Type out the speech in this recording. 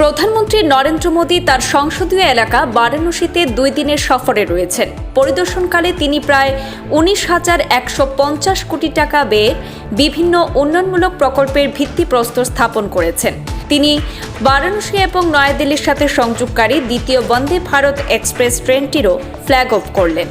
প্রধানমন্ত্রী নরেন্দ্র মোদী তার সংসদীয় এলাকা বারাণসীতে দুই দিনের সফরে রয়েছেন। পরিদর্শনকালে তিনি প্রায় উনিশ হাজার একশো পঞ্চাশ কোটি টাকা ব্যয়ে বিভিন্ন উন্নয়নমূলক প্রকল্পের ভিত্তিপ্রস্তর স্থাপন করেছেন। তিনি বারাণসী এবং নয়াদিল্লির সাথে সংযোগকারী দ্বিতীয় বন্দে ভারত এক্সপ্রেস ট্রেনটিরও ফ্ল্যাগ অফ করলেন।